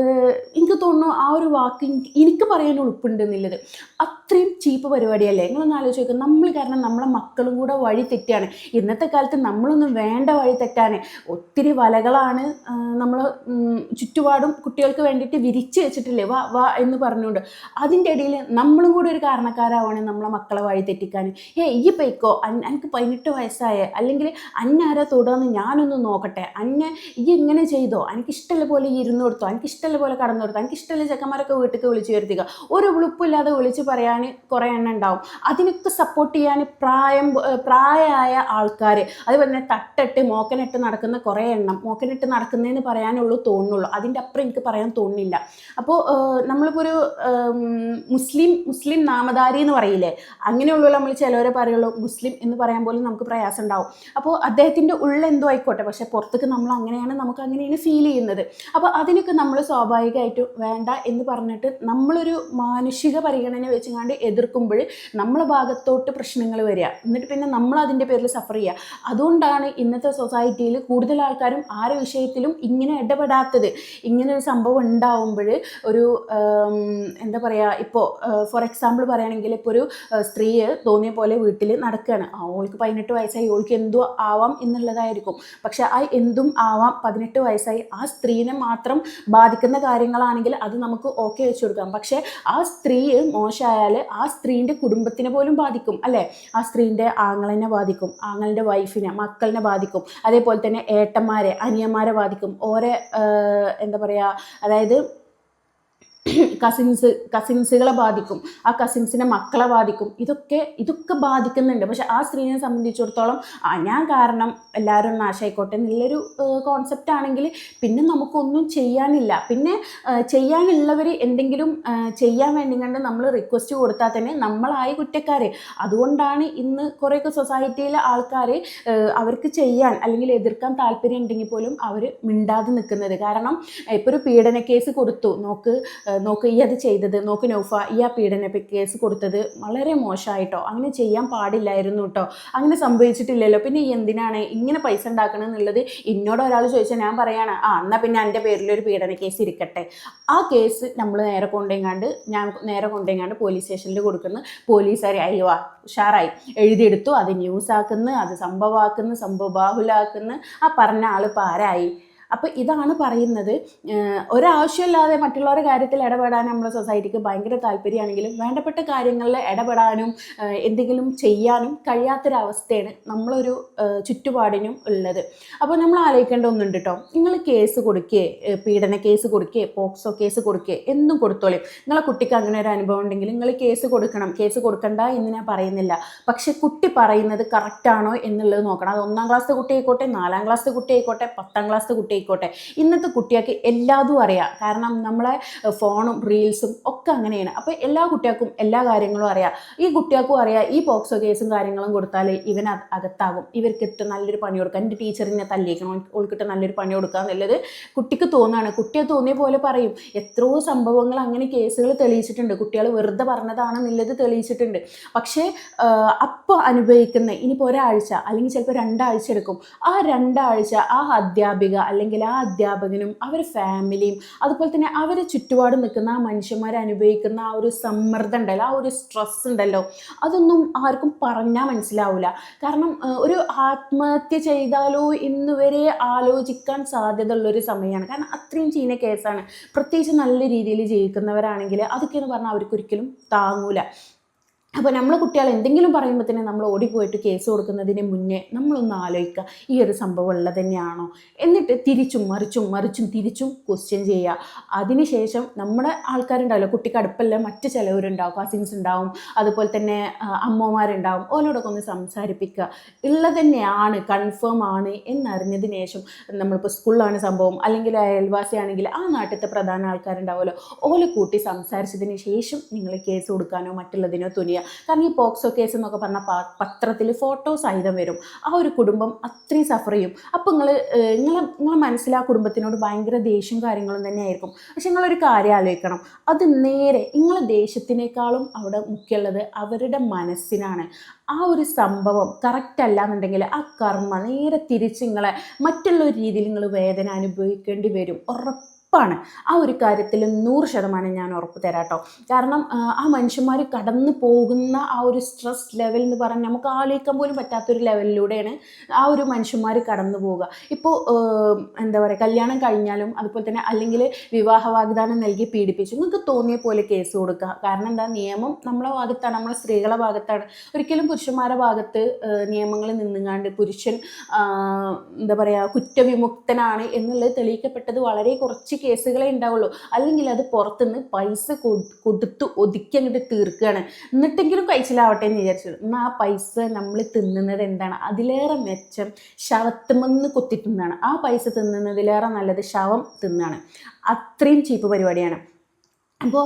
എനിക്ക് തോന്നുന്നു ആ ഒരു വാക്ക് എനിക്ക് പറയാൻ ഉൾപ്പുണ്ട് എന്നുള്ളത്. അത്രയും ചീപ്പ് പരിപാടിയല്ലേ? നിങ്ങളൊന്ന് ആലോചിച്ച് നോക്കുക നമ്മൾ കാരണം നമ്മളെ മക്കളും കൂടെ വഴി തെറ്റാണ്. ഇന്നത്തെ കാലത്ത് നമ്മളൊന്നും വേണ്ട വഴി തെറ്റാണ്. ഒത്തിരി വലകളാണ് നമ്മൾ ചുറ്റുപാടും കുട്ടികൾക്ക് വേണ്ടിയിട്ട് വിരിച്ച് വെച്ചിട്ടില്ലേ വാ വാ എന്ന് പറഞ്ഞുകൊണ്ട്. അതിന്റെ ഇടയിൽ നമ്മളും കൂടി ഒരു കാരണക്കാരാവണേ നമ്മളെ മക്കളെ വഴി തെറ്റിക്കാൻ. ഏ ഈ പൈക്കോ എനിക്ക് പതിനെട്ട് വയസ്സായ അല്ലെങ്കിൽ അന്നാരാ തൊടുകയെന്ന് ഞാനൊന്ന് നോക്കട്ടെ. അന്നെ ഈ ഇങ്ങനെ ചെയ്തോ എനിക്ക് ഇഷ്ടമുള്ള പോലെ ഇരുന്ന് കൊടുത്തോ എനിക്ക് ഇഷ്ടമുള്ള പോലെ കടന്നു കൊടുത്തോ എനിക്ക് ഇഷ്ടമുള്ള ചെക്കന്മാരൊക്കെ വീട്ടിൽ വിളിച്ച് വരുത്തുക ഒരു വിളിപ്പില്ലാതെ വിളിച്ച് പറയാൻ കുറേ എണ്ണം ഉണ്ടാവും. അതിനൊക്കെ സപ്പോർട്ട് ചെയ്യാൻ പ്രായം പ്രായമായ ആൾക്കാർ അതുപോലെ തന്നെ തട്ടിട്ട് മോക്കനിട്ട് നടക്കുന്ന കുറേ എണ്ണം മോക്കനിട്ട് നടക്കുന്നതെന്ന് പറയാനുള്ളൂ തോന്നുള്ളൂ അതിന്റെ അപ്പുറം എനിക്ക് പറയാൻ തോന്നുന്നില്ല. അപ്പോൾ നമ്മളിപ്പോൾ ഒരു മുസ്ലിം മുസ്ലിം നാമധാരി എന്ന് പറയില്ലേ? അങ്ങനെയുള്ളൂ നമ്മൾ ചിലവരെ പറയുള്ളൂ മുസ്ലിം എന്ന് പറയാൻ പോലും നമുക്ക് പ്രയാസം ഉണ്ടാവും. അപ്പോൾ അദ്ദേഹത്തിന്റെ ഉള്ളിൽ എന്തോ ആയിക്കോട്ടെ. പക്ഷേ പുറത്തേക്ക് നമ്മൾ അങ്ങനെയാണ് നമുക്ക് അങ്ങനെയാണ് ഫീൽ ചെയ്യുന്നത്. അപ്പോൾ അതിനൊക്കെ നമ്മൾ സ്വാഭാവികമായിട്ടും വേണ്ട എന്ന് പറഞ്ഞിട്ട് നമ്മളൊരു മാനുഷിക പരിഗണന വെച്ചുകൊണ്ട് എതിർക്കുമ്പോൾ നമ്മളെ ഭാഗത്തോട്ട് പ്രശ്നങ്ങൾ വരിക. എന്നിട്ട് പിന്നെ നമ്മൾ അതിന്റെ പേരിൽ സഫർ ചെയ്യുക. അതുകൊണ്ടാണ് ഇന്നത്തെ സൊസൈറ്റിയിൽ കൂടുതൽ ആൾക്കാരും ആരെ വിഷയത്തിലും ഇങ്ങനെ ഇടപെടാത്തത്. ഇങ്ങനെ ഒരു സംഭവം ഉണ്ടാവുമ്പോൾ ഒരു എന്താ പറയുക ഇപ്പോൾ ഫോർ എക്സാമ്പിൾ പറയുകയാണെങ്കിൽ ഇപ്പോൾ ഒരു സ്ത്രീ തോന്നിയ പോലെ വീട്ടിൽ നടക്കുകയാണ്. അവൾക്ക് പതിനെട്ട് വയസ്സായി ഓൾക്ക് എന്തോ ആവാം എന്നുള്ളതായിരിക്കും. പക്ഷെ ആ എന്തും ആവാം പതിനെട്ട് വയസ്സായി ആ സ്ത്രീനെ മാത്രം ബാധിക്കുന്ന കാര്യങ്ങളാണെങ്കിൽ അത് നമുക്ക് ഓക്കെ വെച്ച് കൊടുക്കാം. പക്ഷേ ആ സ്ത്രീ മോശമായാൽ ആ സ്ത്രീന്റെ കുടുംബത്തിനെ പോലും ബാധിക്കും അല്ലേ? ആ സ്ത്രീന്റെ ആങ്ങളെന്നെ ബാധിക്കും ആങ്ങളിന്റെ വൈഫിനെ മക്കളിനെ ബാധിക്കും. അതേപോലെ തന്നെ ഏട്ടന്മാരെ അനിയന്മാരെ ബാധിക്കും. ഓരെ എന്താ പറയുക അതായത് കസിൻസ് കസിൻസുകളെ ബാധിക്കും. ആ കസിൻസിനെ മക്കളെ ബാധിക്കും. ഇതൊക്കെ ഇതൊക്കെ ബാധിക്കുന്നുണ്ട്. പക്ഷെ ആ സ്ത്രീനെ സംബന്ധിച്ചിടത്തോളം ആ ഞാൻ കാരണം എല്ലാവരും നാശമായിക്കോട്ടെ എന്നുള്ളൊരു കോൺസെപ്റ്റ് ആണെങ്കിൽ പിന്നെ നമുക്കൊന്നും ചെയ്യാനില്ല. പിന്നെ ചെയ്യാനുള്ളവർ എന്തെങ്കിലും ചെയ്യാൻ വേണ്ടി കണ്ട് നമ്മൾ റിക്വസ്റ്റ് കൊടുത്താൽ തന്നെ നമ്മളായി കുറ്റക്കാർ അതുകൊണ്ടാണ് ഇന്ന് കുറേയൊക്കെ സൊസൈറ്റിയിലെ ആൾക്കാർ അവർക്ക് ചെയ്യാൻ അല്ലെങ്കിൽ എതിർക്കാൻ താല്പര്യം ഉണ്ടെങ്കിൽ പോലും അവർ മിണ്ടാതെ നിൽക്കുന്നത്. കാരണം ഇപ്പോൾ ഒരു പീഡന കേസ് കൊടുത്തു. നോക്ക് നോക്ക് ഈ അത് ചെയ്തത് നോക്ക് നൗഫ ഈ ആ പീഡന കേസ് കൊടുത്തത് വളരെ മോശമായിട്ടോ അങ്ങനെ ചെയ്യാൻ പാടില്ലായിരുന്നു കേട്ടോ അങ്ങനെ സംഭവിച്ചിട്ടില്ലല്ലോ. പിന്നെ ഈ എന്തിനാണ് ഇങ്ങനെ പൈസ ഉണ്ടാക്കണം എന്നുള്ളത് എന്നോട് ഒരാൾ ചോദിച്ചാൽ ഞാൻ പറയാണ് ആ എന്നാൽ പിന്നെ എന്റെ ഒരു പീഡന കേസ് ഇരിക്കട്ടെ. ആ കേസ് നമ്മൾ നേരെ കൊണ്ടെങ്ങാണ്ട് ഞാൻ നേരെ കൊണ്ടെങ്ങാണ്ട് പോലീസ് സ്റ്റേഷനിൽ കൊടുക്കുന്ന. പോലീസുകാർ അയ്യോ ഉഷാറായി. എഴുതിയെടുത്തു അത് ന്യൂസ് ആക്കുന്നു അത് സംഭവമാക്കുന്നു സംഭവബാഹുലാക്കുന്നു. ആ പറഞ്ഞ ആൾ ആരായി? അപ്പോൾ ഇതാണ് പറയുന്നത്. ഒരാവശ്യമില്ലാതെ മറ്റുള്ളവരുടെ കാര്യത്തിൽ ഇടപെടാൻ നമ്മുടെ സൊസൈറ്റിക്ക് ഭയങ്കര താല്പര്യമാണെങ്കിലും വേണ്ടപ്പെട്ട കാര്യങ്ങളിൽ ഇടപെടാനും എന്തെങ്കിലും ചെയ്യാനും കഴിയാത്തൊരവസ്ഥയാണ് നമ്മളൊരു ചുറ്റുപാടിനും ഉള്ളത്. അപ്പോൾ നമ്മൾ ആലോചിക്കേണ്ട ഒന്നുണ്ട് കേട്ടോ നിങ്ങൾ കേസ് കൊടുക്കേ പീഡന കേസ് കൊടുക്കേ പോക്സോ കേസ് കൊടുക്കേ എന്നും കൊടുത്തോളൂ. നിങ്ങളെ കുട്ടിക്ക് അങ്ങനെ ഒരു അനുഭവം ഉണ്ടെങ്കിൽ നിങ്ങൾ കേസ് കൊടുക്കണം. കേസ് കൊടുക്കണ്ട എന്ന് ഞാൻ പറയുന്നില്ല. പക്ഷെ കുട്ടി പറയുന്നത് കറക്റ്റാണോ എന്നുള്ളത് നോക്കണം. അത് ഒന്നാം ക്ലാസ് കുട്ടിയായിക്കോട്ടെ നാലാം ക്ലാസ് കുട്ടിയായിക്കോട്ടെ പത്താം ക്ലാസ് കുട്ടി ആയിക്കോട്ടെ. ഇന്നത്തെ കുട്ടികൾക്ക് എല്ലാതും അറിയാം. കാരണം നമ്മളെ ഫോണും റീൽസും ഒക്കെ അങ്ങനെയാണ്. അപ്പോൾ എല്ലാ കുട്ടികൾക്കും എല്ലാ കാര്യങ്ങളും അറിയാം. ഈ കുട്ടികൾക്കും അറിയാം ഈ പോക്സോ കേസും കാര്യങ്ങളും കൊടുത്താൽ ഇവൻ അകത്താകും. ഇവർക്കിട്ട് നല്ലൊരു പണി കൊടുക്കാം എന്റെ ടീച്ചറിനെ തല്ലിക്കണം ഓൾക്കിട്ട് നല്ലൊരു പണി കൊടുക്കുക എന്നുള്ളത് കുട്ടിക്ക് തോന്നുകയാണ് കുട്ടിയെ തോന്നിയ പോലെ പറയും. എത്രയോ സംഭവങ്ങൾ അങ്ങനെ കേസുകൾ തെളിയിച്ചിട്ടുണ്ട്. കുട്ടികൾ വെറുതെ പറഞ്ഞതാണെന്നുള്ളത് തെളിയിച്ചിട്ടുണ്ട്. പക്ഷേ അപ്പോൾ അനുഭവിക്കുന്ന ഇനിയിപ്പോൾ ഒരാഴ്ച അല്ലെങ്കിൽ ചിലപ്പോൾ രണ്ടാഴ്ച എടുക്കും. ആ രണ്ടാഴ്ച ആ അധ്യാപിക അല്ലെങ്കിൽ ആ അധ്യാപകനും അവർ ഫാമിലിയും അതുപോലെ തന്നെ അവരെ ചുറ്റുപാട് നിൽക്കുന്ന ആ മനുഷ്യന്മാർ അനുഭവിക്കുന്ന ആ ഒരു സമ്മർദ്ദം ഉണ്ടല്ലോ ആ ഒരു സ്ട്രെസ് ഉണ്ടല്ലോ അതൊന്നും ആർക്കും പറഞ്ഞാൽ മനസ്സിലാവില്ല കാരണം ഒരു ആത്മഹത്യ ചെയ്താലോ എന്ന് വരെ ആലോചിക്കാൻ സാധ്യത ഉള്ളൊരു സമയമാണ്. കാരണം അത്രയും ചീന കേസാണ് പ്രത്യേകിച്ച് നല്ല രീതിയിൽ ജീവിക്കുന്നവരാണെങ്കിൽ അതൊക്കെ എന്ന് പറഞ്ഞാൽ അവർക്കൊരിക്കലും താങ്ങൂല. അപ്പോൾ നമ്മൾ കുട്ടികൾ എന്തെങ്കിലും പറയുമ്പോൾ തന്നെ നമ്മൾ ഓടിപ്പോയിട്ട് കേസ് കൊടുക്കുന്നതിന് മുന്നേ നമ്മളൊന്ന് ആലോചിക്കുക ഈ ഒരു സംഭവം ഉള്ളത് തന്നെയാണോ? എന്നിട്ട് തിരിച്ചും മറിച്ചും മറിച്ചും തിരിച്ചും ക്വസ്റ്റ്യൻ ചെയ്യുക. അതിനുശേഷം നമ്മുടെ ആൾക്കാരുണ്ടാവില്ല കുട്ടിക്ക് അടുപ്പല്ല മറ്റ് ചിലവരുണ്ടാവും കസിൻസ് ഉണ്ടാവും അതുപോലെ തന്നെ അമ്മമാരുണ്ടാവും ഓരോടൊക്കെ ഒന്ന് സംസാരിപ്പിക്കുക ഉള്ളത് തന്നെയാണ് കൺഫേം ആണ് എന്നറിഞ്ഞതിന് ശേഷം നമ്മളിപ്പോൾ സ്കൂളിലാണ് സംഭവം അല്ലെങ്കിൽ അയൽവാസിയാണെങ്കിൽ ആ നാട്ടിലത്തെ പ്രധാന ആൾക്കാരുണ്ടാവുമല്ലോ ഓല കൂട്ടി സംസാരിച്ചതിന് ശേഷം നിങ്ങൾ കേസ് കൊടുക്കാനോ മറ്റുള്ളതിനോ തുനിയ കാരണം ഈ പോക്സോ കേസ് എന്നൊക്കെ പറഞ്ഞാൽ പത്രത്തിൽ ഫോട്ടോ സഹിതം വരും. ആ ഒരു കുടുംബം അത്രയും സഫർ ചെയ്യും. അപ്പോൾ നിങ്ങൾ നിങ്ങളെ നിങ്ങളെ മനസ്സിൽ ആ കുടുംബത്തിനോട് ഭയങ്കര ദേഷ്യം കാര്യങ്ങളും തന്നെയായിരിക്കും. പക്ഷെ നിങ്ങളൊരു കാര്യം ആലോചിക്കണം. അത് നേരെ നിങ്ങളെ ദേഷ്യത്തിനേക്കാളും അവിടെ മുഖ്യമുള്ളത് അവരുടെ മനസ്സിനാണ്. ആ ഒരു സംഭവം കറക്റ്റ് അല്ല എന്നുണ്ടെങ്കിൽ ആ കർമ്മ നേരെ തിരിച്ച് നിങ്ങളെ മറ്റുള്ള രീതിയിൽ നിങ്ങൾ വേദന അനുഭവിക്കേണ്ടി വരും. ഉറപ്പാണ്. ആ ഒരു കാര്യത്തിൽ നൂറ് ശതമാനം ഞാൻ ഉറപ്പ് തരാട്ടോ. കാരണം ആ, മനുഷ്യന്മാർ കടന്നു പോകുന്ന ആ ഒരു സ്ട്രെസ് ലെവൽ എന്ന് പറഞ്ഞാൽ നമുക്ക് ആലോചിക്കാൻ പോലും പറ്റാത്തൊരു ലെവലിലൂടെയാണ് ആ ഒരു മനുഷ്യന്മാർ കടന്നു പോവുക. ഇപ്പോൾ എന്താ പറയുക കല്യാണം കഴിഞ്ഞാലും അതുപോലെ തന്നെ അല്ലെങ്കിൽ വിവാഹ വാഗ്ദാനം നൽകി പീഡിപ്പിച്ചു നിങ്ങൾക്ക് തോന്നിയ പോലെ കേസ് കൊടുക്കുക. കാരണം എന്താ നിയമം നമ്മളെ ഭാഗത്താണ് നമ്മളെ സ്ത്രീകളെ ഭാഗത്താണ്. ഒരിക്കലും പുരുഷന്മാരുടെ ഭാഗത്ത് നിയമങ്ങൾ നിന്നുങ്ങാണ്ട് പുരുഷൻ എന്താ പറയുക കുറ്റവിമുക്തനാണ് എന്നുള്ളത് തെളിയിക്കപ്പെട്ടത് വളരെ കുറച്ച് കേസുകളെ ഉണ്ടാവുള്ളൂ. അല്ലെങ്കിൽ അത് പുറത്തുനിന്ന് പൈസ കൊടുത്തു ഒതുക്കി അങ്ങോട്ട് തീർക്കുകയാണ്. എന്നിട്ടെങ്കിലും കഴിച്ചിലാവട്ടെ എന്ന് വിചാരിച്ചു എന്നാൽ ആ പൈസ നമ്മൾ തിന്നുന്നത് എന്താണ്? അതിലേറെ മെച്ചം ശവത്തുമെന്ന് കുത്തി തിന്നാണ് ആ പൈസ തിന്നുന്നതിലേറെ നല്ലത് ശവം തിന്നാണ്. അത്രയും ചീപ്പ് പരിപാടിയാണ്. അപ്പോൾ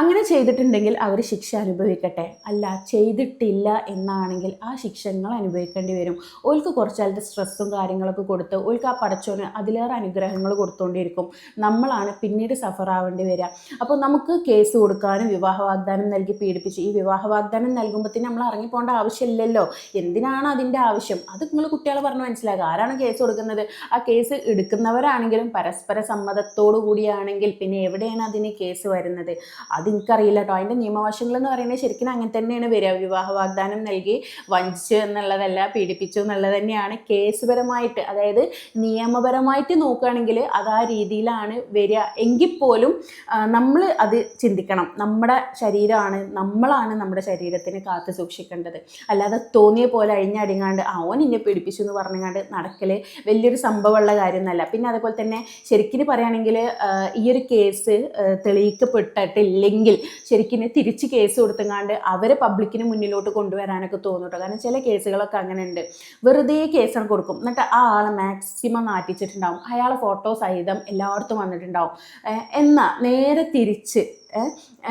അങ്ങനെ ചെയ്തിട്ടുണ്ടെങ്കിൽ അവർ ശിക്ഷ അനുഭവിക്കട്ടെ. അല്ല ചെയ്തിട്ടില്ല എന്നാണെങ്കിൽ ആ ശിക്ഷ നിങ്ങൾ അനുഭവിക്കേണ്ടി വരും. ഓൾക്ക് കാലത്ത് സ്ട്രെസ്സും കാര്യങ്ങളൊക്കെ കൊടുത്ത് ഓൾക്ക് ആ പടച്ചോന് അതിലേറെ അനുഗ്രഹങ്ങൾ കൊടുത്തുകൊണ്ടിരിക്കും നമ്മളാണ് പിന്നീട് സഫർ ആവേണ്ടി വരിക. അപ്പോൾ നമുക്ക് കേസ് കൊടുക്കാനും വിവാഹ വാഗ്ദാനം നൽകി പീഡിപ്പിച്ച് ഈ വിവാഹ വാഗ്ദാനം നൽകുമ്പോഴത്തേന് നമ്മൾ ഇറങ്ങിപ്പോകേണ്ട ആവശ്യമില്ലല്ലോ. എന്തിനാണ് അതിന്റെ ആവശ്യം? അത് നിങ്ങൾ കുട്ടികളെ പറഞ്ഞ് മനസ്സിലാക്കുക. ആരാണ് കേസ് കൊടുക്കുന്നത്? ആ കേസ് എടുക്കുന്നവരാണെങ്കിലും പരസ്പര സമ്മതത്തോടു കൂടിയാണെങ്കിൽ പിന്നെ എവിടെയാണ് അതിന് കേസ് വരുന്നത്? അത് എനിക്കറിയില്ല കേട്ടോ അതിന്റെ നിയമവശങ്ങൾ എന്ന് പറയുന്നത് ശരിക്കും അങ്ങനെ തന്നെയാണ് വരിക. വിവാഹ വാഗ്ദാനം നൽകി വഞ്ചിച്ചു എന്നുള്ളതല്ല പീഡിപ്പിച്ചു എന്നുള്ളത് തന്നെയാണ് കേസുപരമായിട്ട് അതായത് നിയമപരമായിട്ട് നോക്കുകയാണെങ്കിൽ അത് ആ രീതിയിലാണ് വരിക. എങ്കിൽ പോലും നമ്മൾ അത് ചിന്തിക്കണം. നമ്മുടെ ശരീരമാണ് നമ്മളാണ് നമ്മുടെ ശരീരത്തിന് കാത്തു സൂക്ഷിക്കേണ്ടത്. അല്ലാതെ തോന്നിയ പോലെ അഴിഞ്ഞടിങ്ങാണ്ട് അവൻ എന്നെ പീഡിപ്പിച്ചു എന്ന് പറഞ്ഞങ്ങാണ്ട് നടക്കൽ വലിയൊരു സംഭവമുള്ള കാര്യമൊന്നുമല്ല. പിന്നെ അതുപോലെ തന്നെ ശരിക്കും പറയുകയാണെങ്കിൽ ഈ ഒരു കേസ് തെളിയിക്കപ്പെട്ടിട്ടില്ലെങ്കിൽ ശരിക്കും തിരിച്ച് കേസ് കൊടുത്തങ്ങാണ്ട് അവരെ പബ്ലിക്കിന് മുന്നിലോട്ട് കൊണ്ടുവരാനൊക്കെ തോന്നിട്ടോ കാരണം ചില കേസുകളൊക്കെ അങ്ങനെ ഉണ്ട് വെറുതെ കേസാണ് കൊടുക്കും. എന്നിട്ട് ആ ആളെ മാക്സിമം നാട്ടിച്ചിട്ടുണ്ടാവും അയാളെ ഫോട്ടോ സഹിതം എല്ലായിടത്തും വന്നിട്ടുണ്ടാവും. എന്നാൽ നേരെ തിരിച്ച്